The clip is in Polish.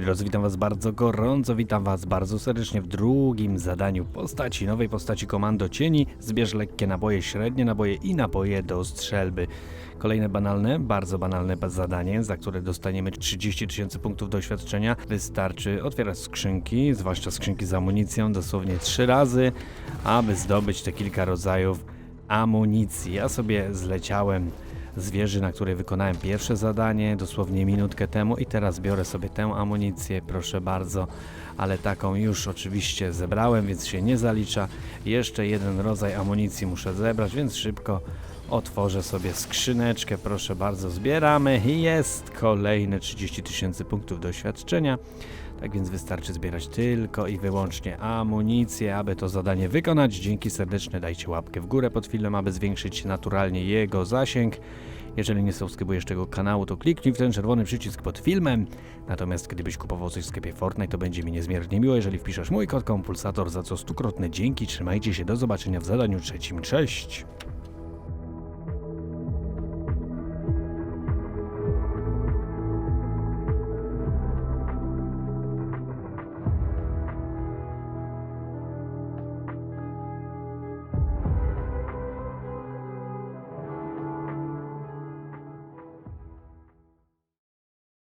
moi drodzy, witam was bardzo gorąco, witam was bardzo serdecznie w drugim zadaniu postaci, nowej postaci Komando Cieni. Zbierz lekkie naboje, średnie naboje i naboje do strzelby. Kolejne banalne, bardzo banalne zadanie, za które dostaniemy 30 tysięcy punktów doświadczenia. Wystarczy otwierać skrzynki, zwłaszcza skrzynki z amunicją, dosłownie trzy razy, aby zdobyć te kilka rodzajów amunicji. Ja sobie zleciałem z wieży, na której wykonałem pierwsze zadanie, dosłownie minutkę temu i teraz biorę sobie tę amunicję, proszę bardzo, ale taką już oczywiście zebrałem, więc się nie zalicza. Jeszcze jeden rodzaj amunicji muszę zebrać, więc szybko otworzę sobie skrzyneczkę, proszę bardzo, zbieramy i jest kolejne 30 tysięcy punktów doświadczenia. Tak więc wystarczy zbierać tylko i wyłącznie amunicję, aby to zadanie wykonać. Dzięki serdeczne dajcie łapkę w górę pod filmem, aby zwiększyć naturalnie jego zasięg. Jeżeli nie subskrybujesz tego kanału, to kliknij w ten czerwony przycisk pod filmem. Natomiast gdybyś kupował coś w sklepie Fortnite, to będzie mi niezmiernie miło, jeżeli wpiszesz mój kod kompulsator, za co stukrotne dzięki. Trzymajcie się, do zobaczenia w zadaniu trzecim. Cześć!